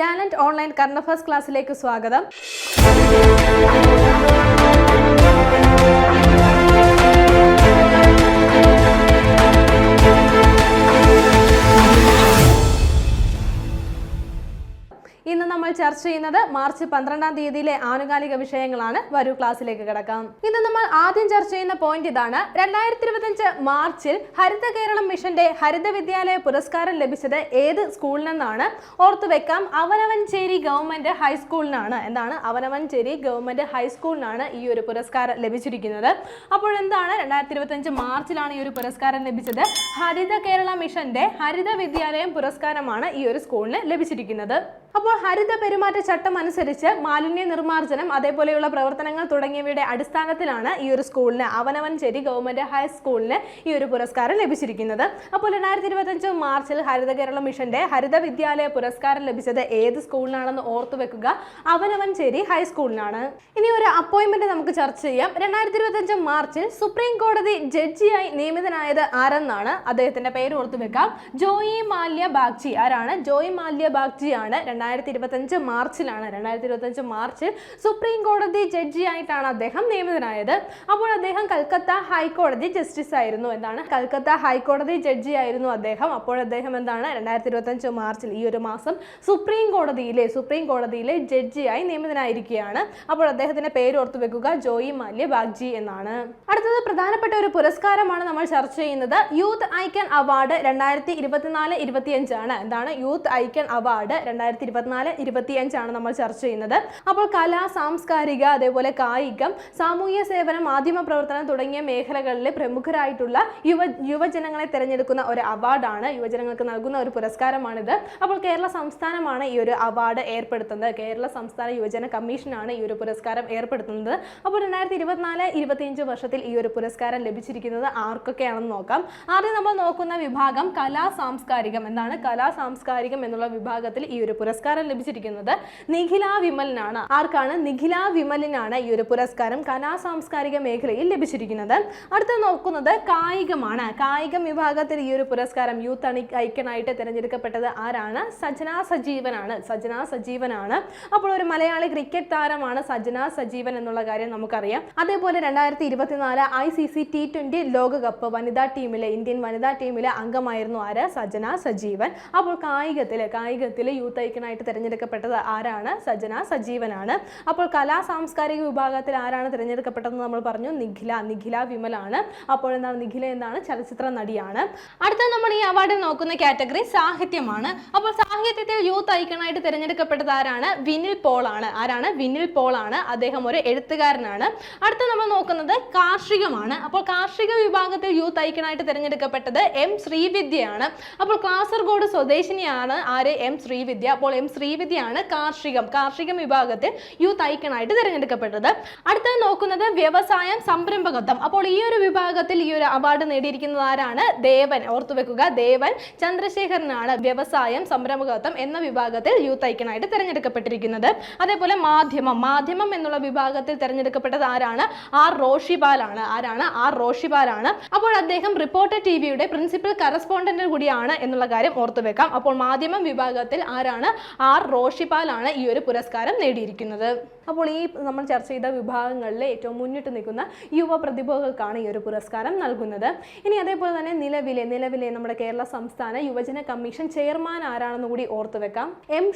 Talent online affairs ക്ലാസ്സിലേക്ക് സ്വാഗതം. ചർച്ച ചെയ്യുന്നത് മാർച്ച് പന്ത്രണ്ടാം തീയതിയിലെ ആനുകാലിക വിഷയങ്ങളാണ്. വരൂ ക്ലാസ്സിലേക്ക് കിടക്കാം. ഇന്ന് നമ്മൾ ആദ്യം ചർച്ച ചെയ്യുന്ന പോയിന്റ് ഇതാണ്. രണ്ടായിരത്തി ഇരുപത്തിയഞ്ച് മാർച്ചിൽ ഹരിത കേരളം മിഷന്റെ ഹരിത വിദ്യാലയ പുരസ്കാരം ലഭിച്ചത് ഏത് സ്കൂളിനെന്നാണ്? ഓർത്തു വെക്കാം. അവനവൻചേരി ഗവൺമെന്റ് ഹൈസ്കൂളിനാണ് എന്താണ്? അവനവൻചേരി ഗവൺമെന്റ് ഹൈസ്കൂളിനാണ് ഈ ഒരു പുരസ്കാരം ലഭിച്ചിരിക്കുന്നത്. അപ്പോൾ എന്താണ് രണ്ടായിരത്തി ഇരുപത്തിയഞ്ച് മാർച്ചിലാണ് ഈ ഒരു പുരസ്കാരം ലഭിച്ചത്? ഹരിത കേരള മിഷന്റെ ഹരിത വിദ്യാലയം പുരസ്കാരമാണ് ഈ ഒരു സ്കൂളിന് ലഭിച്ചിരിക്കുന്നത്. അപ്പോൾ ഹരിത പെരുമാറ്റ ചട്ടം അനുസരിച്ച് മാലിന്യ നിർമ്മാർജനം അതേപോലെയുള്ള പ്രവർത്തനങ്ങൾ തുടങ്ങിയവയുടെ അടിസ്ഥാനത്തിലാണ് ഈ ഒരു സ്കൂളിന് അവനവൻചേരി ഗവൺമെന്റ് ഹൈസ്കൂളിന് ഈ ഒരു പുരസ്കാരം ലഭിച്ചിരിക്കുന്നത്. അപ്പോൾ രണ്ടായിരത്തി ഇരുപത്തഞ്ച് മാർച്ചിൽ ഹരിത കേരള മിഷന്റെ ഹരിത വിദ്യാലയ പുരസ്കാരം ലഭിച്ചത് ഏത് സ്കൂളിനാണെന്ന് ഓർത്തു വെക്കുക. അവനവൻചേരി ഹൈസ്കൂളിനാണ് ഇനി ഒരു അപ്പോയിന്റ്മെന്റ് നമുക്ക് ചർച്ച ചെയ്യാം. രണ്ടായിരത്തി ഇരുപത്തഞ്ച് മാർച്ചിൽ സുപ്രീം കോടതി ജഡ്ജിയായി നിയമിതനായത് ആരെന്നാണ് അദ്ദേഹത്തിന്റെ പേര് ഓർത്തു വെക്കാം. ജോയി മാല്യ ബാഗ്ജി ആരാണ്? ജോയി മാല്യ ബാഗ്ജി ആണ് രണ്ടായിരത്തി ഇരുപത്തഞ്ച് മാർച്ചിലാണ് രണ്ടായിരത്തി ഇരുപത്തഞ്ച് മാർച്ചിൽ സുപ്രീം കോടതി ജഡ്ജിയായിട്ടാണ് അദ്ദേഹം നിയമിതനായത്. അപ്പോൾ അദ്ദേഹം കൽക്കത്ത ഹൈക്കോടതി ജസ്റ്റിസ് ആയിരുന്നു എന്താണ് കൽക്കത്ത ഹൈക്കോടതി ജഡ്ജി ആയിരുന്നു അദ്ദേഹം. അപ്പോൾ അദ്ദേഹം എന്താണ്? രണ്ടായിരത്തി ഇരുപത്തഞ്ച് മാർച്ചിൽ ഈ ഒരു മാസം സുപ്രീം കോടതിയിലെ സുപ്രീം കോടതിയിലെ ജഡ്ജിയായി നിയമിതനായിരിക്കുകയാണ്. അപ്പോൾ അദ്ദേഹത്തിന്റെ പേര് ഓർത്തു വെക്കുക ജോയി മാല്യ ബാഗ്ജി എന്നാണ്. അടുത്തത് പ്രധാനപ്പെട്ട ഒരു പുരസ്കാരമാണ് നമ്മൾ ചർച്ച ചെയ്യുന്നത്. യൂത്ത് ഐക്കൺ അവാർഡ് രണ്ടായിരത്തി ഇരുപത്തിനാല് ഇരുപത്തിയഞ്ചാണ് എന്താണ്? യൂത്ത് ഐക്കൺ അവാർഡ് രണ്ടായിരത്തി ഇരുപത്തിനാല് ഇരുപത്തിയഞ്ചാണ് നമ്മൾ ചർച്ച ചെയ്യുന്നത്. അപ്പോൾ കല സാംസ്കാരിക അതേപോലെ കായികം സാമൂഹ്യ സേവനം മാധ്യമ പ്രവർത്തനം തുടങ്ങിയ മേഖലകളിൽ പ്രമുഖരായിട്ടുള്ള യുവ യുവജനങ്ങളെ തിരഞ്ഞെടുക്കുന്ന ഒരു അവാർഡാണ് യുവജനങ്ങൾക്ക് നൽകുന്ന ഒരു പുരസ്കാരമാണിത്. അപ്പോൾ കേരള സംസ്ഥാനമാണ് ഈ ഒരു അവാർഡ് ഏർപ്പെടുത്തുന്നത്. കേരള സംസ്ഥാന യുവജന കമ്മീഷനാണ് ഈ ഒരു പുരസ്കാരം ഏർപ്പെടുത്തുന്നത്. അപ്പോൾ രണ്ടായിരത്തി ഇരുപത്തിനാല് ഇരുപത്തിയഞ്ച് വർഷത്തിൽ ഈ ഒരു പുരസ്കാരം ലഭിച്ചിരിക്കുന്നത് ആർക്കൊക്കെയാണെന്ന് നോക്കാം. ആദ്യം നമ്മൾ നോക്കുന്ന വിഭാഗം കലാ സാംസ്കാരികം. എന്താണ് കലാ സാംസ്കാരികം എന്നുള്ള വിഭാഗത്തിൽ ഈ ഒരു പുരസ്കാരം ലഭിച്ചിരിക്കുന്നത് നിഖില വിമലിനാണ്. ആർക്കാണ്? നിഖില വിമലിനാണ് ഈ ഒരു പുരസ്കാരം കലാ സാംസ്കാരിക മേഖലയിൽ ലഭിച്ചിരിക്കുന്നത്. അടുത്ത നോക്കുന്നത് കായികമാണ്. കായികം വിഭാഗത്തിൽ ഈ ഒരു പുരസ്കാരം യൂത്ത് അണി ഐക്കണായിട്ട് തിരഞ്ഞെടുക്കപ്പെട്ടത് ആരാണ്? സജന സജീവനാണ്. സജന സജീവനാണ്. അപ്പോൾ ഒരു മലയാളി ക്രിക്കറ്റ് താരമാണ് സജന സജീവൻ എന്നുള്ള കാര്യം നമുക്കറിയാം. അതേപോലെ രണ്ടായിരത്തി ഇരുപത്തിനാല് I C C T twenty ലോകകപ്പ് വനിതാ ടീമിലെ ഇന്ത്യൻ വനിതാ ടീമിലെ അംഗമായിരുന്നു ആര്? സജന സജീവൻ. അപ്പോൾ കായികത്തിൽ കായികത്തിൽ യൂത്ത് ഐക്കണായിട്ട് തിരഞ്ഞെടുക്കപ്പെട്ടത് ആരാണ്? സജന സജീവനാണ്. അപ്പോൾ കലാ സാംസ്കാരിക വിഭാഗത്തിൽ ആരാണ് തിരഞ്ഞെടുക്കപ്പെട്ടതെന്ന് നമ്മൾ പറഞ്ഞു? നിഖില നിഖില വിമലാണ്. അപ്പോൾ എന്താണ്? നിഖില എന്നാണ് ചലച്ചിത്ര നടിയാണ്. അടുത്ത നമ്മൾ ഈ അവാർഡിൽ നോക്കുന്ന കാറ്റഗറി സാഹിത്യമാണ്. അപ്പോൾ സാഹിത്യത്തിൽ യൂത്ത് ഐക്കണായിട്ട് തിരഞ്ഞെടുക്കപ്പെട്ടത് ആരാണ്? വിനിൽ പോൾ ആണ് ആരാണ്? വിനിൽ പോൾ ആണ് അദ്ദേഹം ഒരു എഴുത്തുകാരനാണ്. അടുത്ത നമ്മൾ നോക്കുന്നത് കാർഷികമാണ്. അപ്പോൾ കാർഷിക വിഭാഗത്തിൽ യൂത്ത് ഐക്കണായിട്ട് തിരഞ്ഞെടുക്കപ്പെട്ടത് എം ശ്രീവിദ്യയാണ്. അപ്പോൾ കാസർഗോഡ് സ്വദേശിനിയാണ് ആര്? എം ശ്രീവിദ്യ. അപ്പോൾ എം ശ്രീവിദ്യയാണ് കാർഷികം. കാർഷിക വിഭാഗത്തിൽ യൂത്ത് ഐക്കണായിട്ട് തിരഞ്ഞെടുക്കപ്പെട്ടത്. അടുത്തത് നോക്കുന്നത് വ്യവസായം സംരംഭകത്വം. അപ്പോൾ ഈ ഒരു വിഭാഗത്തിൽ ഈ ഒരു അവാർഡ് നേടിയിരിക്കുന്നത് ആരാണ്? ദേവൻ. ഓർത്തു വെക്കുക ദേവൻ ചന്ദ്രശേഖരനാണ് വ്യവസായം സംരംഭകത്വം എന്ന വിഭാഗത്തിൽ യൂത്ത് ഐക്കണായിട്ട് തിരഞ്ഞെടുക്കപ്പെട്ടിരിക്കുന്നത്. അതേപോലെ മാധ്യമം. മാധ്യമം എന്നുള്ള വിഭാഗത്തിൽ തിരഞ്ഞെടുക്കപ്പെട്ടത് ആരാണ്? ആർ റോഷിപാലാണ്. ആരാണ്? ആർ റോഷിപാലാണ്. അപ്പോൾ അദ്ദേഹം റിപ്പോർട്ടർ ടി വിയുടെ പ്രിൻസിപ്പൽ കറസ്പോണ്ടന്റ് കൂടിയാണ് എന്നുള്ള കാര്യം ഓർത്തു വെക്കാം. അപ്പോൾ മാധ്യമം വിഭാഗത്തിൽ ആരാണ്? ആർ റോഷിപാലാണ് ഈ ഒരു പുരസ്കാരം നേടിയിരിക്കുന്നത്. അപ്പോൾ ഈ നമ്മൾ ചർച്ച ചെയ്ത വിഭാഗങ്ങളിലെ ഏറ്റവും മുന്നിട്ട് നിൽക്കുന്ന യുവ പ്രതിഭകൾക്കാണ് ഈ ഒരു പുരസ്കാരം നൽകുന്നത്. ഇനി അതേപോലെ തന്നെ നിലവിലെ നിലവിലെ നമ്മുടെ കേരള സംസ്ഥാന യുവജന കമ്മീഷൻ ചെയർമാൻ ആരാണെന്ന് കൂടി ഓർത്തു വെക്കാം. എം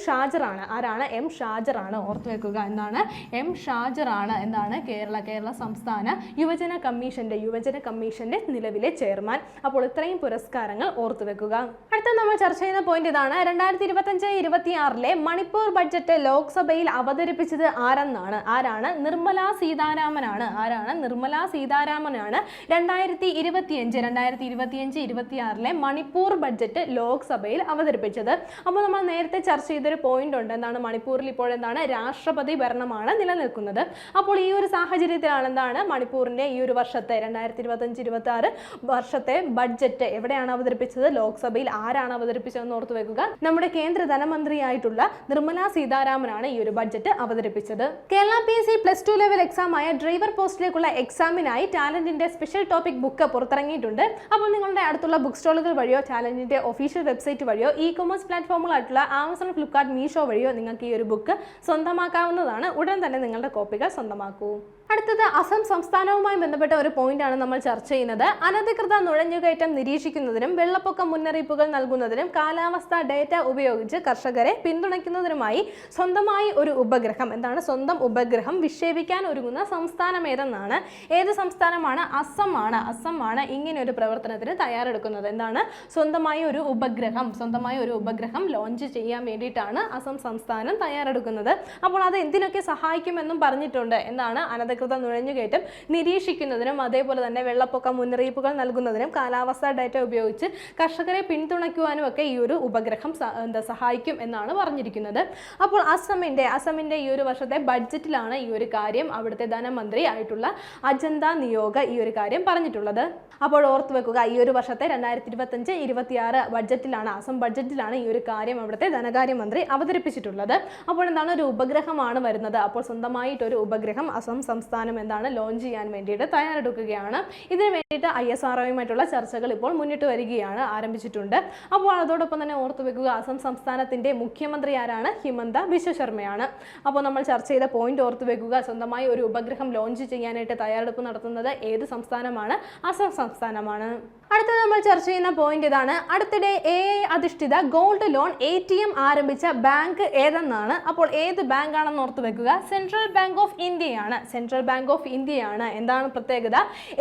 ആണ് ആരാണ്? എം ഷാജറാണ് ഓർത്തു വെക്കുക എന്താണ് എം ഷാജർ ആണ് എന്താണ് കേരള കേരള സംസ്ഥാന യുവജന കമ്മീഷന്റെ യുവജന കമ്മീഷന്റെ നിലവിലെ ചെയർമാൻ. അപ്പോൾ ഇത്രയും പുരസ്കാരങ്ങൾ ഓർത്തു വെക്കുക. അടുത്ത നമ്മൾ ചർച്ച ചെയ്യുന്ന പോയിന്റ് ഇതാണ്. രണ്ടായിരത്തി ഇരുപത്തഞ്ച് ഇരുപത്തിയാറിലെ മണിപ്പൂർ ബഡ്ജറ്റ് ലോക്സഭയിൽ അവതരിപ്പിച്ചത് ആരെന്നാണ് ആരാണ്? നിർമ്മല സീതാരാമനാണ്. ആരാണ്? നിർമ്മല സീതാരാമനാണ്. രണ്ടായിരത്തി ഇരുപത്തിയഞ്ച് രണ്ടായിരത്തി ഇരുപത്തിയഞ്ച് ഇരുപത്തിയാറിലെ മണിപ്പൂർ ബഡ്ജറ്റ് ലോക്സഭയിൽ അവതരിപ്പിച്ചത്. അപ്പോൾ നമ്മൾ നേരത്തെ ചർച്ച ചെയ്തൊരു പോയിന്റ് ഉണ്ട്. എന്താണ്? മണിപ്പൂരിൽ ഇപ്പോൾ എന്താണ്? രാഷ്ട്രപതി ഭരണമാണ് നിലനിൽക്കുന്നത്. അപ്പോൾ ഈ ഒരു സാഹചര്യത്തിലാണ് എന്താണ്? മണിപ്പൂരിന്റെ ഈ ഒരു വർഷത്തെ രണ്ടായിരത്തി ഇരുപത്തഞ്ച് ഇരുപത്തി ആറ് വർഷത്തെ ബഡ്ജറ്റ് എവിടെയാണ് അവതരിപ്പിച്ചത്? ലോക്സഭയിൽ ആരാണ് അവതരിപ്പിച്ചതെന്ന് ഓർത്തു വെക്കുക. നമ്മുടെ കേന്ദ്ര ധനമന്ത്രിയായിട്ടുള്ള നിർമ്മല സീതാരാമനാണ് ഈ ഒരു ബഡ്ജറ്റ് അവതരിപ്പിച്ചത്. Kerala P S C plus two level എക്സാമായ driver പോസ്റ്റിലേക്കുള്ള എക്സാമിനായി ടാലന്റിന്റെ സ്പെഷ്യൽ ടോപ്പിക് ബുക്ക് പുറത്തിറങ്ങിയിട്ടുണ്ട്. അപ്പോൾ നിങ്ങളുടെ അടുത്തുള്ള ബുക്ക് സ്റ്റോളുകൾ വഴിയോ ടാലന്റിന്റെ ഒഫീഷ്യൽ വെബ്സൈറ്റ് വഴിയോ ഇ കൊമേഴ്സ് പ്ലാറ്റ്ഫോമുകളായിട്ടുള്ള ആമസോൺ ഫ്ലിപ്കാർട്ട് മീഷോ വഴിയോ നിങ്ങൾക്ക് ഈ ഒരു ബുക്ക് സ്വന്തമാക്കാവുന്നതാണ്. ഉടൻ തന്നെ നിങ്ങളുടെ കോപ്പികൾ സ്വന്തമാക്കൂ. അടുത്തത് അസം സംസ്ഥാനവുമായി ബന്ധപ്പെട്ട ഒരു പോയിന്റാണ് നമ്മൾ ചർച്ച ചെയ്യുന്നത്. അനധികൃത നുഴഞ്ഞുകയറ്റം നിരീക്ഷിക്കുന്നതിനും വെള്ളപ്പൊക്ക മുന്നറിയിപ്പുകൾ നൽകുന്നതിനും കാലാവസ്ഥാ ഡേറ്റ ഉപയോഗിച്ച് കർഷകരെ പിന്തുണയ്ക്കുന്നതിനുമായി സ്വന്തമായി ഒരു ഉപഗ്രഹം. എന്താണ് സ്വന്തം ഉപഗ്രഹം? വിക്ഷേപിക്കാൻ ഒരുങ്ങുന്ന സംസ്ഥാനം ഏതെന്നാണ്? ഏത് സംസ്ഥാനമാണ്? അസമാണ് അസമാണ് ഇങ്ങനെ ഒരു പ്രവർത്തനത്തിന് തയ്യാറെടുക്കുന്നത്. എന്താണ്? സ്വന്തമായി ഒരു ഉപഗ്രഹം. സ്വന്തമായി ഒരു ഉപഗ്രഹം ലോഞ്ച് ചെയ്യാൻ വേണ്ടിയിട്ടാണ് അസം സംസ്ഥാനം തയ്യാറെടുക്കുന്നത്. അപ്പോൾ അത് എന്തിനൊക്കെ സഹായിക്കുമെന്നും പറഞ്ഞിട്ടുണ്ട്. എന്താണ്? അനധികൃത നുഴഞ്ഞുകയറ്റം നിരീക്ഷിക്കുന്നതിനും അതേപോലെ തന്നെ വെള്ളപ്പൊക്ക മുന്നറിയിപ്പുകൾ നൽകുന്നതിനും കാലാവസ്ഥാ ഡാറ്റ ഉപയോഗിച്ച് കർഷകരെ പിന്തുണയ്ക്കുവാനും ഒക്കെ ഈ ഒരു ഉപഗ്രഹം എന്താ സഹായിക്കും എന്നാണ് പറഞ്ഞിരിക്കുന്നത്. അപ്പോൾ അസമിന്റെ അസമിന്റെ ഈ ഒരു വർഷത്തെ ബഡ്ജറ്റിലാണ് ഈ ഒരു കാര്യം അവിടുത്തെ ധനമന്ത്രി ആയിട്ടുള്ള അജന്ത നിയോഗ ഈ ഒരു കാര്യം പറഞ്ഞിട്ടുള്ളത്. അപ്പോൾ ഓർത്തു വെക്കുക ഈ ഒരു വർഷത്തെ രണ്ടായിരത്തി ഇരുപത്തഞ്ച് ഇരുപത്തിയാറ് ബഡ്ജറ്റിലാണ് അസം ബഡ്ജറ്റിലാണ് ഈ ഒരു കാര്യം അവിടുത്തെ ധനകാര്യമന്ത്രി അവതരിപ്പിച്ചിട്ടുള്ളത്. അപ്പോൾ എന്താണ് ഒരു ഉപഗ്രഹമാണ് വരുന്നത്? അപ്പോൾ സ്വന്തമായിട്ട് ഒരു ഉപഗ്രഹം അസം സംസ്ഥാനം എന്താണ് ലോഞ്ച് ചെയ്യാൻ വേണ്ടിയിട്ട് തയ്യാറെടുക്കുകയാണ്. ഇതിന് വേണ്ടിയിട്ട് ഐ എസ് ആർഒയുമായിട്ടുള്ള ചർച്ചകൾ ഇപ്പോൾ മുന്നിട്ട് വരികയാണ് ആരംഭിച്ചിട്ടുണ്ട്. അപ്പോൾ അതോടൊപ്പം തന്നെ ഓർത്തു വെക്കുക അസം സംസ്ഥാനത്തിന്റെ മുഖ്യമന്ത്രി ആരാണ്? ഹിമന്ത ബിശ്വശർമ്മയാണ് അപ്പോൾ നമ്മൾ ചർച്ച ചെയ്ത പോയിന്റ് ഓർത്തു വെക്കുക സ്വന്തമായി ഒരു ഉപഗ്രഹം ലോഞ്ച് ചെയ്യാനായിട്ട് തയ്യാറെടുപ്പ് നടത്തുന്നത് ഏത് സംസ്ഥാനമാണ്? അസം സംസ്ഥാനമാണ്. അടുത്തത് നമ്മൾ ചർച്ച ചെയ്യുന്ന പോയിന്റ് ഇതാണ്. അടുത്തിടെ എ ഐ അധിഷ്ഠിത gold loan A T M ആരംഭിച്ച ബാങ്ക് ഏതെന്നാണ്? അപ്പോൾ ഏത് ബാങ്ക് ആണെന്ന് ഓർത്ത് വെക്കുക? സെൻട്രൽ ബാങ്ക് ഓഫ് ഇന്ത്യയാണ് സെൻട്രൽ ബാങ്ക് ഓഫ് ഇന്ത്യയാണ് എന്താണ് പ്രത്യേകത?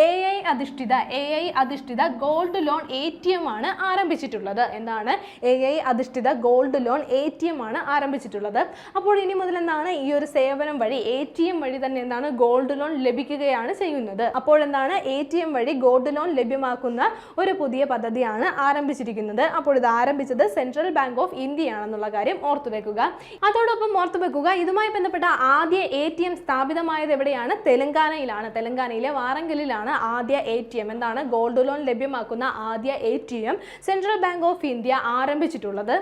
എ ഐ അധിഷ്ഠിത എ ഐ അധിഷ്ഠിത gold loan A T M ആണ് ആരംഭിച്ചിട്ടുള്ളത്. എന്താണ്? എ ഐ അധിഷ്ഠിത gold loan A T M ആണ് ആരംഭിച്ചിട്ടുള്ളത്. അപ്പോൾ ഇനി മുതൽ എന്താണ് ഈ ഒരു സേവനം വഴി എ ടി എം വഴി തന്നെ എന്താണ് ഗോൾഡ് ലോൺ ലഭിക്കുകയാണ് ചെയ്യുന്നത്. അപ്പോൾ എന്താണ്? എ ടി എം വഴി ഗോൾഡ് ലോൺ ലഭ്യമാക്കുന്ന ഒരു പുതിയ പദ്ധതിയാണ് ആരംഭിച്ചിരിക്കുന്നത്. അപ്പോൾ ഇത് ആരംഭിച്ചത് സെൻട്രൽ ബാങ്ക് ഓഫ് ഇന്ത്യ ആണെന്നുള്ള കാര്യം ഓർത്തു വെക്കുക അതോടൊപ്പം ഓർത്തു വെക്കുക ഇതുമായി ബന്ധപ്പെട്ട ആദ്യ എ ടി എം സ്ഥാപിതമായത് എവിടെയാണ്? തെലങ്കാനയിലാണ്. തെലങ്കാനയിലെ വാറങ്കലിലാണ് ആദ്യ എ ടി എം എന്താണ്? ഗോൾഡ് ലോൺ ലഭ്യമാക്കുന്ന ആദ്യ A T M central bank of India ആരംഭിച്ചിട്ടുള്ളത്.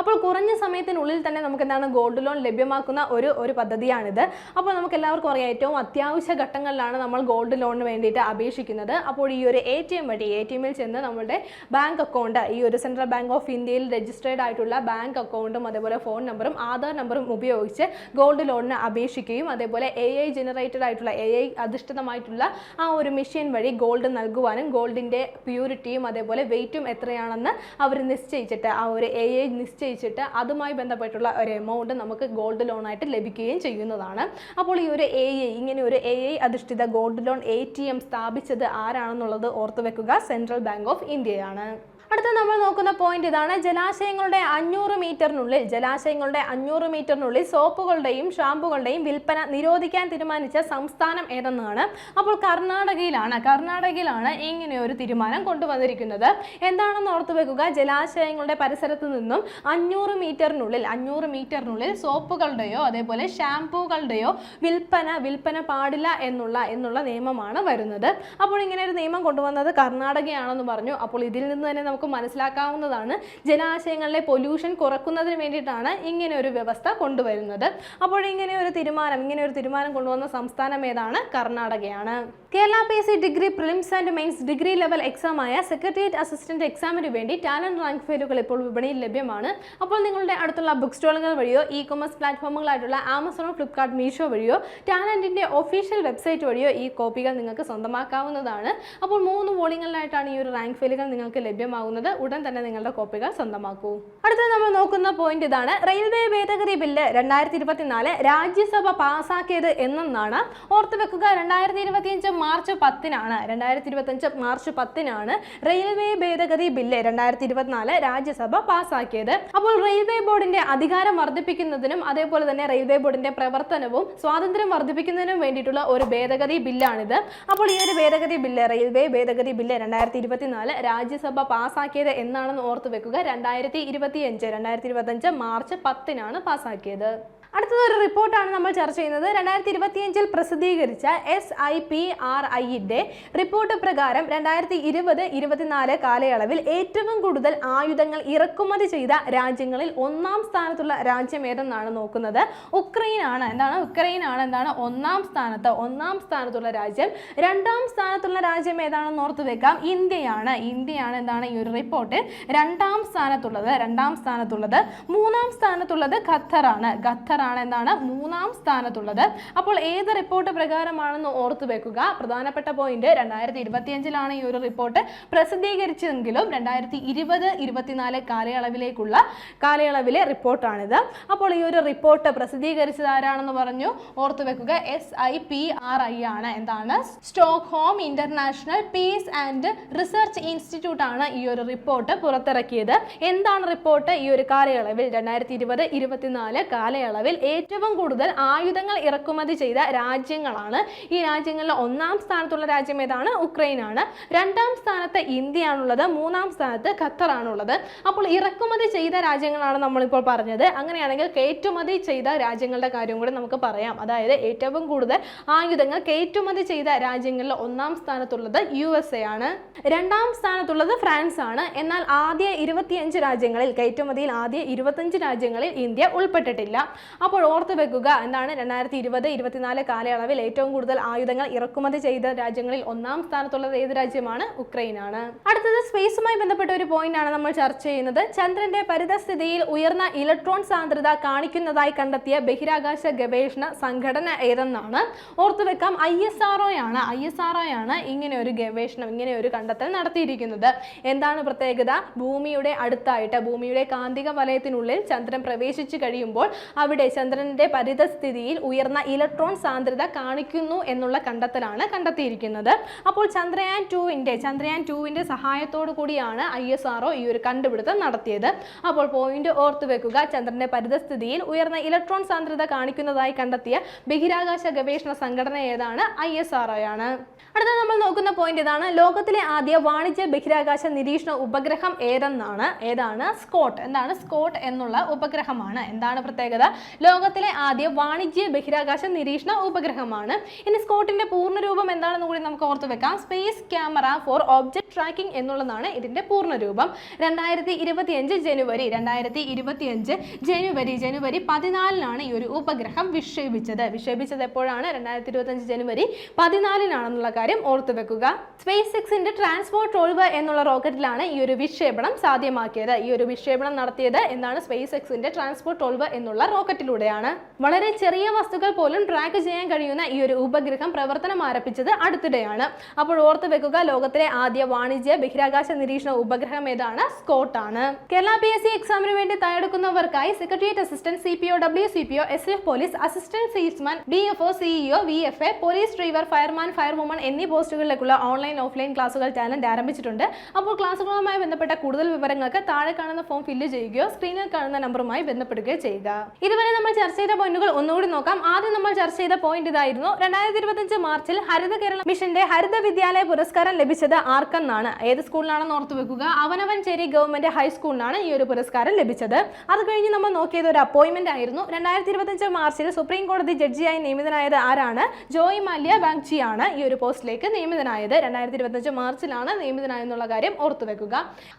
അപ്പോൾ കുറഞ്ഞ സമയത്തിനുള്ളിൽ തന്നെ നമുക്ക് എന്താണ് ഗോൾഡ് ലോൺ ലഭ്യമാക്കുന്ന ഒരു ഒരു പദ്ധതിയാണിത്. അപ്പോൾ നമുക്ക് എല്ലാവർക്കും അറിയാം ഏറ്റവും അത്യാവശ്യ ഘട്ടങ്ങളിലാണ് നമ്മൾ ഗോൾഡ് ലോണിന് വേണ്ടിയിട്ട് അപേക്ഷിക്കുന്നത്. അപ്പോൾ ഈ ഒരു എ ടി എം വഴി എ ടി എമ്മിൽ ചെന്ന് നമ്മുടെ ബാങ്ക് അക്കൗണ്ട് ഈ ഒരു സെൻട്രൽ ബാങ്ക് ഓഫ് ഇന്ത്യയിൽ രജിസ്റ്റേർഡ് ആയിട്ടുള്ള ബാങ്ക് അക്കൗണ്ടും അതേപോലെ ഫോൺ നമ്പറും ആധാർ നമ്പറും ഉപയോഗിച്ച് ഗോൾഡ് ലോണിന് അപേക്ഷിക്കുകയും അതേപോലെ എ ഐ ജനറേറ്റഡ് ആയിട്ടുള്ള എ ഐ അധിഷ്ഠിതമായിട്ടുള്ള ആ ഒരു മെഷീൻ വഴി ഗോൾഡ് നൽകുവാനും ഗോൾഡിന്റെ പ്യൂരിറ്റിയും അതേപോലെ വെയിറ്റും എത്രയാണെന്ന് അവർ നിശ്ചയിച്ചിട്ട് ആ ഒരു എ ഐ നിശ്ചയിച്ചിട്ട് അതുമായി ബന്ധപ്പെട്ടുള്ള ഒരു എമൗണ്ട് നമുക്ക് ഗോൾഡ് ലോണായിട്ട് ലഭിക്കുകയും ചെയ്യുന്നതാണ്. അപ്പോൾ ഈ ഒരു എ ഐ ഇങ്ങനെ ഒരു എ ഐ അധിഷ്ഠിത gold loan A T M സ്ഥാപിച്ചത് ആരാണെന്നുള്ളത് ഓർത്തുവെക്കുക സെൻട്രൽ ബാങ്ക് ഓഫ് ഇന്ത്യയാണ് അടുത്ത നമ്മൾ നോക്കുന്ന പോയിന്റ് ഇതാണ്. ജലാശയങ്ങളുടെ അഞ്ഞൂറ് മീറ്ററിനുള്ളിൽ ജലാശയങ്ങളുടെ അഞ്ഞൂറ് മീറ്ററിനുള്ളിൽ സോപ്പുകളുടെയും ഷാമ്പുകളുടെയും വിൽപ്പന നിരോധിക്കാൻ തീരുമാനിച്ച സംസ്ഥാനം ഏതെന്നാണ്? അപ്പോൾ കർണാടകയിലാണ്. കർണാടകയിലാണ് ഇങ്ങനെ ഒരു തീരുമാനം കൊണ്ടുവന്നിരിക്കുന്നത്. എന്താണെന്ന് ഓർത്തു വെക്കുക? ജലാശയങ്ങളുടെ പരിസരത്ത് നിന്നും അഞ്ഞൂറ് മീറ്ററിനുള്ളിൽ അഞ്ഞൂറ് മീറ്ററിനുള്ളിൽ സോപ്പുകളുടെയോ അതേപോലെ ഷാംപൂകളുടെയോ വിൽപ്പന വിൽപ്പന പാടില്ല എന്നുള്ള എന്നുള്ള നിയമമാണ് വരുന്നത്. അപ്പോൾ ഇങ്ങനെ ഒരു നിയമം കൊണ്ടുവന്നത് കർണാടകയാണെന്ന് പറഞ്ഞു. അപ്പോൾ ഇതിൽ നിന്ന് തന്നെ നമുക്ക് മനസ്സിലാക്കാവുന്നതാണ്. ജലാശയങ്ങളിലെ പൊല്യൂഷൻ കുറക്കുന്നതിന് വേണ്ടിയിട്ടാണ് ഇങ്ങനെ ഒരു വ്യവസ്ഥ കൊണ്ടുവരുന്നത്. അപ്പോൾ ഇങ്ങനെ ഒരു തീരുമാനം ഇങ്ങനെ ഒരു തീരുമാനം കൊണ്ടുവന്ന സംസ്ഥാനം ഏതാണ്? കർണാടകയാണ്. Kerala P S C degree prelims and mains degree level exam ആയ സെക്രട്ടേറിയറ്റ് അസിസ്റ്റന്റ് എക്സാമിന് വേണ്ടി ടാലന്റ് റാങ്ക് ഫെയറുകൾ ഇപ്പോൾ വിപണിയിൽ ലഭ്യമാണ്. അപ്പോൾ നിങ്ങളുടെ അടുത്തുള്ള ബുക്ക് സ്റ്റോളുകൾ വഴിയോ ഇ കൊമേഴ്സ് പ്ലാറ്റ്ഫോമുകളായിട്ടുള്ള ആമസോൺ ഫ്ലിപ്കാർട്ട് മീഷോ വഴിയോ ടാലന്റിന്റെ ഒഫീഷ്യൽ വെബ്സൈറ്റ് വഴിയോ ഈ കോപ്പികൾ നിങ്ങൾക്ക് സ്വന്തമാക്കാവുന്നതാണ്. അപ്പോൾ മൂന്ന് വോളിങ്ങളിലായിട്ടാണ് ഈ ഒരു റാങ്ക് ഫെയിലുകൾ നിങ്ങൾക്ക് ലഭ്യമാകുന്നത് ഉടൻ തന്നെ നിങ്ങളുടെ കോപ്പികൾ സ്വന്തമാക്കൂ. അടുത്തത് നമ്മൾ നോക്കുന്ന പോയിന്റ് ഇതാണ്. റെയിൽവേ ഭേദഗതി ബില്ല് രണ്ടായിരത്തി ഇരുപത്തിനാല് രാജ്യസഭ പാസാക്കിയത് എന്നെന്നാണ്. ഓർത്തുവെക്കുക രണ്ടായിരത്തി ഇരുപത്തിയഞ്ച് മാർച്ച് പത്തിനാണ് രണ്ടായിരത്തി ഇരുപത്തഞ്ച് മാർച്ച് പത്തിനാണ് റെയിൽവേ ഭേദഗതി ബില്ല് രണ്ടായിരത്തി ഇരുപത്തിനാല് രാജ്യസഭ പാസാക്കിയത് അപ്പോൾ റെയിൽവേ ബോർഡിന്റെ അധികാരം വർദ്ധിപ്പിക്കുന്നതിനും അതേപോലെ തന്നെ റെയിൽവേ ബോർഡിന്റെ പ്രവർത്തനവും സ്വാതന്ത്ര്യം വർദ്ധിപ്പിക്കുന്നതിനും വേണ്ടിയിട്ടുള്ള ഒരു ഭേദഗതി ബില്ലാണിത്. അപ്പോൾ ഈ ഒരു ഭേദഗതി ബില്ല് റെയിൽവേ ഭേദഗതി ബില്ല് രണ്ടായിരത്തി ഇരുപത്തിനാല് രാജ്യസഭ പാസാക്കിയത് എന്നാണെന്ന് ഓർത്തു വെക്കുക രണ്ടായിരത്തി ഇരുപത്തിയഞ്ച് രണ്ടായിരത്തി ഇരുപത്തഞ്ച് മാർച്ച് പത്തിനാണ് പാസാക്കിയത് അടുത്തത് ഒരു റിപ്പോർട്ടാണ് നമ്മൾ ചർച്ച ചെയ്യുന്നത്. രണ്ടായിരത്തി ഇരുപത്തിയഞ്ചിൽ പ്രസിദ്ധീകരിച്ച എസ് ഐ പി ആർ ഐയിന്റെ റിപ്പോർട്ട് പ്രകാരം രണ്ടായിരത്തി ഇരുപത് ഇരുപത്തിനാല് കാലയളവിൽ ഏറ്റവും കൂടുതൽ ആയുധങ്ങൾ ഇറക്കുമതി ചെയ്ത രാജ്യങ്ങളിൽ ഒന്നാം സ്ഥാനത്തുള്ള രാജ്യം ഏതെന്നാണ് നോക്കുന്നത്. ഉക്രൈൻ ആണ് എന്താണ്? ഉക്രൈൻ ആണ് എന്താണ്? ഒന്നാം സ്ഥാനത്ത് ഒന്നാം സ്ഥാനത്തുള്ള രാജ്യം. രണ്ടാം സ്ഥാനത്തുള്ള രാജ്യം ഏതാണെന്ന് ഓർത്ത് വെക്കാം. ഇന്ത്യയാണ്. ഇന്ത്യയാണ് എന്താണ് ഈ ഒരു റിപ്പോർട്ടിൽ രണ്ടാം സ്ഥാനത്തുള്ളത് രണ്ടാം സ്ഥാനത്തുള്ളത്. മൂന്നാം സ്ഥാനത്തുള്ളത് ഖത്തറാണ്. ഖത്തറാണ് എന്താണ് മൂന്നാം സ്ഥാനത്തുള്ളത്. അപ്പോൾ ഏത് റിപ്പോർട്ട് പ്രകാരമാണെന്ന് ഓർത്തു വെക്കുക. പ്രധാനപ്പെട്ട പോയിന്റ് രണ്ടായിരത്തി ഇരുപത്തിയഞ്ചിലാണ് ഈ ഒരു റിപ്പോർട്ട് പ്രസിദ്ധീകരിച്ചതെങ്കിലും രണ്ടായിരത്തി ഇരുപത് ഇരുപത്തിനാല് കാലയളവിലേക്കുള്ള കാലയളവിലെ റിപ്പോർട്ടാണിത്. അപ്പോൾ ഈ ഒരു റിപ്പോർട്ട് പ്രസിദ്ധീകരിച്ചത് ആരാണെന്ന് പറഞ്ഞു? ഓർത്തു വെക്കുക. S I P R I ആണ്. എന്താണ്? Stockholm international peace and research institute ആണ് ഈ ഒരു റിപ്പോർട്ട് പുറത്തിറക്കിയത്. എന്താണ് റിപ്പോർട്ട് ഈ ഒരു കാലയളവിൽ? രണ്ടായിരത്തി ഇരുപത് ഇരുപത്തിനാല് കാലയളവിൽ ഏറ്റവും കൂടുതൽ ആയുധങ്ങൾ ഇറക്കുമതി ചെയ്ത രാജ്യങ്ങളാണ്. ഈ രാജ്യങ്ങളിൽ ഒന്നാം സ്ഥാനത്തുള്ള രാജ്യം ഏതാണ്? ഉക്രൈൻ ആണ് രണ്ടാം സ്ഥാനത്ത് ഇന്ത്യയാണുള്ളത്. മൂന്നാം സ്ഥാനത്ത് ഖത്തറാണുള്ളത്. അപ്പോൾ ഇറക്കുമതി ചെയ്ത രാജ്യങ്ങളാണ് നമ്മളിപ്പോൾ പറഞ്ഞത്. അങ്ങനെയാണെങ്കിൽ കയറ്റുമതി ചെയ്ത രാജ്യങ്ങളുടെ കാര്യം കൂടി നമുക്ക് പറയാം. അതായത് ഏറ്റവും കൂടുതൽ ആയുധങ്ങൾ കയറ്റുമതി ചെയ്ത രാജ്യങ്ങളിൽ ഒന്നാം സ്ഥാനത്തുള്ളത് യു എസ് എ ആണ്. രണ്ടാം സ്ഥാനത്തുള്ളത് ഫ്രാൻസ് ആണ്. എന്നാൽ ആദ്യ ഇരുപത്തിയഞ്ച് രാജ്യങ്ങളിൽ കയറ്റുമതിയിൽ ആദ്യ ഇരുപത്തഞ്ച് രാജ്യങ്ങളിൽ ഇന്ത്യ ഉൾപ്പെട്ടിട്ടില്ല. അപ്പോൾ ഓർത്ത് വെക്കുക എന്താണ് രണ്ടായിരത്തി ഇരുപത് ഇരുപത്തിനാല് കാലയളവിൽ ഏറ്റവും കൂടുതൽ ആയുധങ്ങൾ ഇറക്കുമതി ചെയ്ത രാജ്യങ്ങളിൽ ഒന്നാം സ്ഥാനത്തുള്ളത് ഏത് രാജ്യമാണ്? ആണ് അടുത്തത് സ്പേസുമായി ബന്ധപ്പെട്ട ഒരു പോയിന്റ് ആണ് നമ്മൾ ചർച്ച ചെയ്യുന്നത്. ചന്ദ്രന്റെ പരിതസ്ഥിതിയിൽ ഉയർന്ന ഇലക്ട്രോൺ സാന്ദ്രത കാണിക്കുന്നതായി കണ്ടെത്തിയ ബഹിരാകാശ ഗവേഷണ സംഘടന ഏതെന്നാണ്? ഓർത്തു വെക്കാം ഐ എസ് ആർ ആണ്. ഐ എസ് ആർ ആണ് ഇങ്ങനെ ഒരു ഗവേഷണം ഇങ്ങനെ ഒരു കണ്ടെത്തൽ നടത്തിയിരിക്കുന്നത്. എന്താണ് പ്രത്യേകത? ഭൂമിയുടെ അടുത്തായിട്ട് ഭൂമിയുടെ കാന്തിക വലയത്തിനുള്ളിൽ ചന്ദ്രൻ പ്രവേശിച്ചു കഴിയുമ്പോൾ അവിടെ ചന്ദ്രന്റെ പരിതസ്ഥിതിയിൽ ഉയർന്ന ഇലക്ട്രോൺ സാന്ദ്രത കാണിക്കുന്നു എന്നുള്ള കണ്ടെത്തലാണ് കണ്ടെത്തിയിരിക്കുന്നത്. അപ്പോൾ ചന്ദ്രയാൻ ടുവിന്റെ ചന്ദ്രയാൻ ടുവിന്റെ സഹായത്തോടു കൂടിയാണ് ഐ എസ് ആർ ഈ ഒരു കണ്ടുപിടുത്തം നടത്തിയത്. അപ്പോൾ പോയിന്റ് ഓർത്ത് വെക്കുക ചന്ദ്രന്റെ പരിതസ്ഥിതിയിൽ ഉയർന്ന ഇലക്ട്രോൺ സാന്ദ്രത കാണിക്കുന്നതായി കണ്ടെത്തിയ ബഹിരാകാശ ഗവേഷണ സംഘടന ഏതാണ്? ഐ എസ് ആർ ആണ് അടുത്ത നമ്മൾ നോക്കുന്ന പോയിന്റ് ഇതാണ്. ലോകത്തിലെ ആദ്യ വാണിജ്യ ബഹിരാകാശ നിരീക്ഷണ ഉപഗ്രഹം ഏതെന്നാണ്? ഏതാണ്? സ്കോട്ട്. എന്താണ് സ്കോട്ട് എന്നുള്ള ഉപഗ്രഹമാണ്. എന്താണ് പ്രത്യേകത? ലോകത്തിലെ ആദ്യ വാണിജ്യ ബഹിരാകാശ നിരീക്ഷണ ഉപഗ്രഹമാണ്. ഇനി സ്കോട്ടിന്റെ പൂർണ രൂപം എന്താണെന്ന് കൂടി നമുക്ക് ഓർത്തു വെക്കാം. Space camera for object tracking എന്നുള്ളതാണ് ഇതിന്റെ പൂർണരൂപം. രണ്ടായിരത്തി ഇരുപത്തിയഞ്ച് ജനുവരി രണ്ടായിരത്തി ഇരുപത്തിയഞ്ച് ജനുവരി ജനുവരി പതിനാലിനാണ് ഈ ഒരു ഉപഗ്രഹം വിക്ഷേപിച്ചത്. വിക്ഷേപിച്ചത് എപ്പോഴാണ്? രണ്ടായിരത്തി ഇരുപത്തിയഞ്ച് ജനുവരി പതിനാലിനാണെന്നുള്ള കാര്യം ഓർത്തു വെക്കുക. സ്പേസ് എക്സിന്റെ ട്രാൻസ്പോർട്ട് ഒഴിവ് എന്നുള്ള റോക്കറ്റിലാണ് ഈ ഒരു വിക്ഷേപണം സാധ്യമാക്കിയത്. ഈ ഒരു വിക്ഷേപണം നടത്തിയത് എന്താണ്? സ്പേസ് എക്സിന്റെ ട്രാൻസ്പോർട്ട് ഒഴിവ് എന്നുള്ള റോക്കറ്റിലൂടെയാണ് വളരെ ചെറിയ വസ്തുക്കൾ പോലും ട്രാക്ക് ചെയ്യാൻ കഴിയുന്ന ഈ ഒരു ഉപഗ്രഹം പ്രവർത്തനം ആരംഭിച്ചത് അടുത്തിടെയാണ്. അപ്പോൾ ഓർത്ത് വെക്കുക ലോകത്തിലെ ആദ്യ വാണിജ്യ ബഹിരാകാശ നിരീക്ഷണ ഉപഗ്രഹം ഏതാണ്? സ്കോട്ട് ആണ്. കേരള പി എസ് സി എക്സാമിന് വേണ്ടി തയ്യാറെടുക്കുന്നവർക്കായി secretariat assistant C P O W C P O S F police assistant salesman D F O CEO V F A police driver fireman fire woman എന്നീ പോസ്റ്റുകളിലേക്കുള്ള ഓൺലൈൻ ഓഫ്ലൈൻ ക്ലാസുകൾ talent ആരംഭിച്ചിട്ടുണ്ട്. അപ്പോൾ ക്ലാസുകളുമായി ബന്ധപ്പെട്ട കൂടുതൽ വിവരങ്ങൾക്ക് താഴെ കാണുന്ന ഫോം ഫില്ല് ചെയ്യുകയോ സ്ക്രീനിൽ കാണുന്ന നമ്പറുമായി ബന്ധപ്പെടുകയോ ചെയ്യുക. ഇതുവരെ നമ്മൾ ചർച്ച ചെയ്ത പോയിന്റുകൾ ഒന്നുകൂടി നോക്കാം. ആദ്യം നമ്മൾ ചർച്ച ചെയ്ത പോയിന്റ് ഇതായിരുന്നു. രണ്ടായിരത്തി ഇരുപത്തിയഞ്ച് മാർച്ചിൽ ഹരിത കേരള മിഷന്റെ ഹരിത വിദ്യാലയ പുരസ്കാരം ലഭിച്ചത് ആർക്കെന്നാണ്? ഏത് സ്കൂളിലാണെന്ന് ഓർത്തു വെക്കുക. അവനവൻ ചേരി ഗവൺമെന്റ് ഹൈസ്കൂളിനാണ് ഈ ഒരു പുരസ്കാരം ലഭിച്ചത്. അത് കഴിഞ്ഞ് നമ്മൾ നോക്കിയത് ഒരു അപ്പോയിന്റ്മെന്റ് ആയിരുന്നു. രണ്ടായിരത്തി ഇരുപത്തിയഞ്ച് മാർച്ചിൽ സുപ്രീം കോടതി ജഡ്ജിയായി നിയമിതനായത് ആരാണ്? ജോയി മാല്യ ആണ് ഈ ഒരു പോസ്റ്റിലേക്ക് നിയമിതനായത്. രണ്ടായിരത്തി ഇരുപത്തിയഞ്ച് മാർച്ചിലാണ് നിയമിതനായെന്നുള്ള കാര്യം ഓർത്തു വെക്കുക.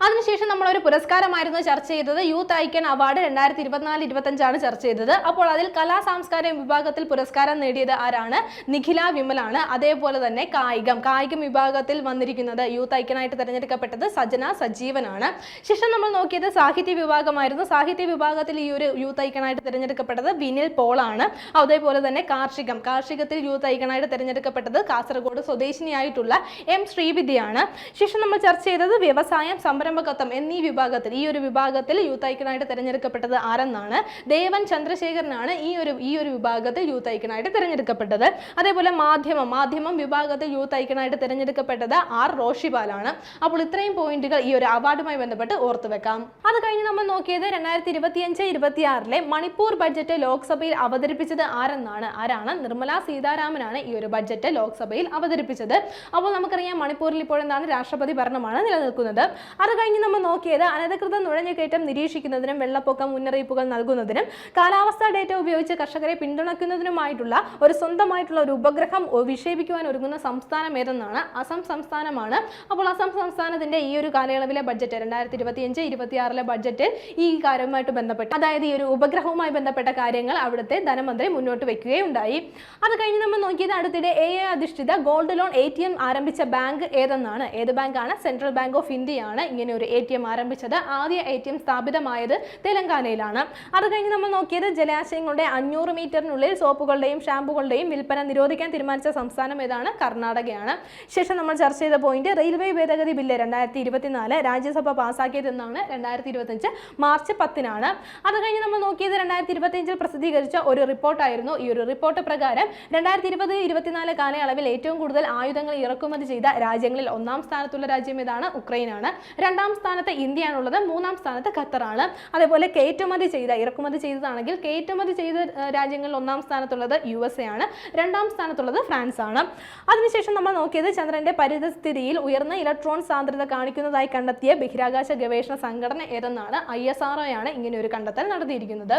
അതിനുശേഷം നമ്മൾ ഒരു പുരസ്കാരമായിരുന്നു ചർച്ച ചെയ്തത്. യൂത്ത് ഐക്യൻ അവാർഡ് രണ്ടായിരത്തി ഇരുപത്തിനാല് ഇരുപത്തഞ്ചാണ് ചർച്ച ചെയ്തത്. അപ്പോൾ അതിൽ കലാ സാംസ്കാരിക വിഭാഗത്തിൽ പുരസ്കാരം നേടിയത് ആരാണ്? നിഖില വിമലാണ്. അതേപോലെ തന്നെ കായികം. കായികം വിഭാഗത്തിൽ വന്നിരിക്കുന്നത് യൂത്ത് ഐക്യനായിട്ട് തിരഞ്ഞെടുക്കപ്പെട്ടത് സജന സജീവനാണ്. ശേഷം നമ്മൾ നോക്കിയത് സാഹിത്യ വിഭാഗമായിരുന്നു. സാഹിത്യ വിഭാഗത്തിൽ ഈ ഒരു യൂത്ത് ഐക്കണായിട്ട് തിരഞ്ഞെടുക്കപ്പെട്ടത് വിനിൽ പോളാണ്. അതേപോലെ തന്നെ കാർഷികം. കാർഷികത്തിൽ യൂത്ത് ഐക്കണായിട്ട് തിരഞ്ഞെടുക്കപ്പെട്ടത് കാസർഗോഡ് സ്വദേശിനിയായിട്ടുള്ള എം ശ്രീവിദ്യയാണ്. ശേഷം നമ്മൾ ചർച്ച ചെയ്തത് വ്യവസായം സംരംഭകത്വം എന്നീ വിഭാഗത്തിൽ ഈ ഒരു വിഭാഗത്തിൽ യൂത്ത് ഐക്കണായിട്ട് തിരഞ്ഞെടുക്കപ്പെട്ടത് ആരെന്നാണ്? ദേവൻ ചന്ദ്രശേഖരനാണ് ഈ ഒരു ഈ ഒരു വിഭാഗത്തിൽ യൂത്ത് ഐക്കണായിട്ട് തിരഞ്ഞെടുക്കപ്പെട്ടത്. അതേപോലെ മാധ്യമം മാധ്യമം വിഭാഗത്തിൽ യൂത്ത് ഐക്കണായിട്ട് തിരഞ്ഞെടുക്കപ്പെട്ടത് ആർ റോഷിപാലാണ് അപ്പോൾ ഇത്രയും പോയിന്റുകൾ ഈ ഒരു അവാർഡുമായി ബന്ധപ്പെട്ട് ഓർത്തു വെക്കാം. അത് കഴിഞ്ഞ് നമ്മൾ നോക്കിയത് രണ്ടായിരത്തി ഇരുപത്തിയഞ്ച് ഇരുപത്തിയാറിലെ മണിപ്പൂർ ബഡ്ജറ്റ് ലോക്സഭയിൽ അവതരിപ്പിച്ചത് ആരെന്നാണ്? ആരാണ്? നിർമ്മല സീതാരാമനാണ് ഈ ഒരു ബഡ്ജറ്റ് ലോക്സഭയിൽ അവതരിപ്പിച്ചത്. അപ്പോൾ നമുക്കറിയാം മണിപ്പൂരിൽ ഇപ്പോൾ എന്താണ് രാഷ്ട്രപതി ഭരണമാണ് നിലനിൽക്കുന്നത്. അത് കഴിഞ്ഞ് നമ്മൾ നോക്കിയത് അനധികൃത നുഴഞ്ഞുകയറ്റം നിരീക്ഷിക്കുന്നതിനും വെള്ളപ്പൊക്കം മുന്നറിയിപ്പുകൾ നൽകുന്നതിനും കാലാവസ്ഥ കാലാവസ്ഥാ ഡേറ്റ ഉപയോഗിച്ച് കർഷകരെ പിന്തുണയ്ക്കുന്നതിനുമായിട്ടുള്ള ഒരു സ്വന്തമായിട്ടുള്ള ഒരു ഉപഗ്രഹം വിക്ഷേപിക്കുവാൻ ഒരുങ്ങുന്ന സംസ്ഥാനം ഏതെന്നാണ്? അസം സംസ്ഥാനമാണ്. അപ്പോൾ അസം സംസ്ഥാനത്തിന്റെ ഈ ഒരു കാലയളവിലെ ബഡ്ജറ്റ് രണ്ടായിരത്തി ഇരുപത്തിയഞ്ച് ഇരുപത്തിയാറിലെ ബഡ്ജറ്റ് ഈ കാര്യവുമായിട്ട് ബന്ധപ്പെട്ട് അതായത് ഈ ഒരു ഉപഗ്രഹവുമായി ബന്ധപ്പെട്ട കാര്യങ്ങൾ അവിടുത്തെ ധനമന്ത്രി മുന്നോട്ട് വെക്കുകയുണ്ടായി. അത് കഴിഞ്ഞ് നമ്മൾ നോക്കിയത് അടുത്തിടെ എ ഐ അധിഷ്ഠിത gold loan A T M ആരംഭിച്ച ബാങ്ക് ഏതെന്നാണ്? ഏത് ബാങ്കാണ്? സെൻട്രൽ ബാങ്ക് ഓഫ് ഇന്ത്യയാണ് ഇങ്ങനെ ഒരു എ ടി എം ആരംഭിച്ചത്. ആദ്യ എ ടി എം സ്ഥാപിതമായത് തെലങ്കാനയിലാണ്. അത് കഴിഞ്ഞ് നമ്മൾ നോക്കിയത് ജലാശയങ്ങളുടെ അഞ്ഞൂറ് മീറ്ററിനുള്ളിൽ സോപ്പുകളുടെയും ഷാമ്പുകളുടെയും വിൽപ്പന നിരോധിക്കാൻ തീരുമാനിച്ച സംസ്ഥാനം ഏതാണ്? കർണാടകയാണ്. ശേഷം നമ്മൾ ചർച്ച ചെയ്ത പോയിന്റ് റെയിൽവേ ഭേദഗതി ബില്ല് രണ്ടായിരത്തി ഇരുപത്തിനാല് രാജ്യസഭ പാസാക്കിയതെന്നാണ് രണ്ടായിരത്തി ഇരുപത്തഞ്ച് മാർച്ച് പത്തിനാണ്. അത് കഴിഞ്ഞ് നമ്മൾ നോക്കിയത് രണ്ടായിരത്തി ഇരുപത്തിയഞ്ചിൽ പ്രസിദ്ധീകരിച്ച ഒരു റിപ്പോർട്ടായിരുന്നു. ഈ ഒരു റിപ്പോർട്ട് പ്രകാരം രണ്ടായിരത്തി ഇരുപത് ഇരുപത്തിനാല് കാലയളവിൽ ഏറ്റവും കൂടുതൽ ആയുധങ്ങൾ ഇറക്കുമതി ചെയ്ത രാജ്യങ്ങളിൽ ഒന്നാം സ്ഥാനത്തുള്ള രാജ്യം ഏതാണ്? ഉക്രൈനാണ്. രണ്ടാം സ്ഥാനത്ത് ഇന്ത്യയാണുള്ളത് മൂന്നാം സ്ഥാനത്ത് ഖത്തറാണ്. അതേപോലെ കയറ്റുമതി ചെയ്ത ഇറക്കുമതി ചെയ്തതാണെങ്കിൽ കയറ്റുമതി ചെയ്ത രാജ്യങ്ങളിൽ ഒന്നാം സ്ഥാനത്തുള്ളത് യു എസ് എ ആണ് രണ്ടാം സ്ഥാനത്തുള്ളത് ഫ്രാൻസ് ആണ് അതിനുശേഷം നമ്മൾ നോക്കിയത് ചന്ദ്രന്റെ പരിതസ്ഥിതിയിൽ ഉയർന്ന ഇലക്ട്രോൺ സാന്ദ്രത കാണിക്കുന്നതായി കണ്ടെത്തിയ ബഹിരാകാശ ഗവേഷണ സംഘടന ഏതെന്നാണ് ഐ എസ് ആർ ആണ് ഇങ്ങനെ ഒരു കണ്ടെത്തൽ നടത്തിയിരിക്കുന്നത്.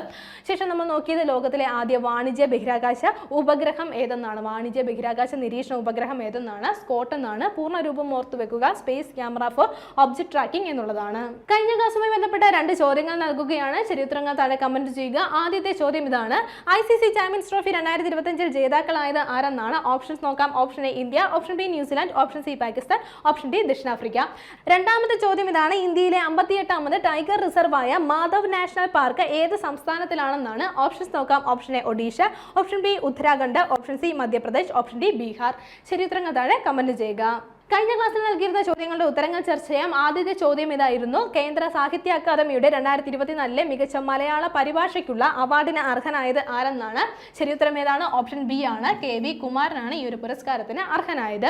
ശേഷം നമ്മൾ നോക്കിയത് ലോകത്തിലെ ആദ്യ വാണിജ്യ ബഹിരാകാശ ഉപഗ്രഹം ഏതെന്നാണ്. വാണിജ്യ ബഹിരാകാശ നിരീക്ഷണ ഉപഗ്രഹം ഏതെന്നാണ്. സ്കോട്ട് എന്നാണ്. പൂർണരൂപം ഓർത്തു വെക്കുക. Space camera for object tracking എന്നുള്ളതാണ്. കഴിഞ്ഞ ക്ലാസ്സുമായി ബന്ധപ്പെട്ട രണ്ട് ചോദ്യങ്ങൾ നൽകുകയാണ്. ചരിത്രങ്ങൾ താഴെ കമന്റ് ചെയ്യുക. ആദ്യത്തെ ചോദ്യം ഇതാണ്. I C C champions trophy രണ്ടായിരത്തി ഇരുപത്തഞ്ചിൽ ജേതാക്കളായത് ആരെന്നാണ്? ഓപ്ഷൻസ് നോക്കാം. Option A India option B New Zealand option C Pakistan option D ദക്ഷിണാഫ്രിക്ക. രണ്ടാമത്തെ ചോദ്യം ഇതാണ്. ഇന്ത്യയിലെ അമ്പത്തിയെട്ടാമത് ടൈഗർ റിസർവായ മാധവ് നാഷണൽ പാർക്ക് ഏത് സംസ്ഥാനത്തിലാണെന്നാണ്? ഓപ്ഷൻസ് നോക്കാം. Option A Odisha option B Uttarakhand option C Madhya Pradesh option D Bihar. ശരി ഉത്തരങ്ങൾ താഴെ കമന്റ് ചെയ്യുക കഴിഞ്ഞ ക്ലാസ്സിൽ നൽകിയിരുന്ന ചോദ്യങ്ങളുടെ ഉത്തരങ്ങൾ ചർച്ച ചെയ്യാം. ആദ്യത്തെ ചോദ്യം ഇതായിരുന്നു. കേന്ദ്ര സാഹിത്യ അക്കാദമിയുടെ രണ്ടായിരത്തി ഇരുപത്തിനാലിലെ മികച്ച മലയാള പരിഭാഷയ്ക്കുള്ള അവാർഡിന് അർഹനായത് ആരെന്നാണ്? ഉത്തരം ഏതാണ്? ഓപ്ഷൻ ബി ആണ്. കെ വി കുമാരനാണ് ഈ ഒരു പുരസ്കാരത്തിന് അർഹനായത്.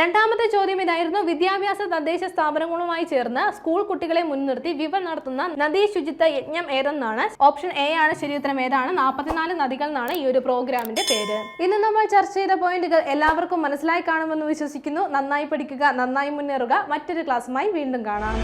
രണ്ടാമത്തെ ചോദ്യം ഇതായിരുന്നു. വിദ്യാഭ്യാസ തദ്ദേശ സ്ഥാപനങ്ങളുമായി ചേർന്ന് സ്കൂൾ കുട്ടികളെ മുൻനിർത്തി വിവ നടത്തുന്ന നദീ ശുചിത്വ യജ്ഞം ഏതെന്നാണ്? ഓപ്ഷൻ എ ആണ്. ശരി ഉത്തരം ഏതാണ്? നാൽപ്പത്തിനാല് നദികൾ എന്നാണ് ഈ ഒരു പ്രോഗ്രാമിന്റെ പേര്. ഇന്ന് നമ്മൾ ചർച്ച ചെയ്ത പോയിന്റുകൾ എല്ലാവർക്കും മനസ്സിലായി കാണുമെന്ന് വിശ്വസിക്കുന്നു. നന്നായി പഠിക്കുക നന്നായി മുന്നേറുക. മറ്റൊരു ക്ലാസ്സുമായി വീണ്ടും കാണാം.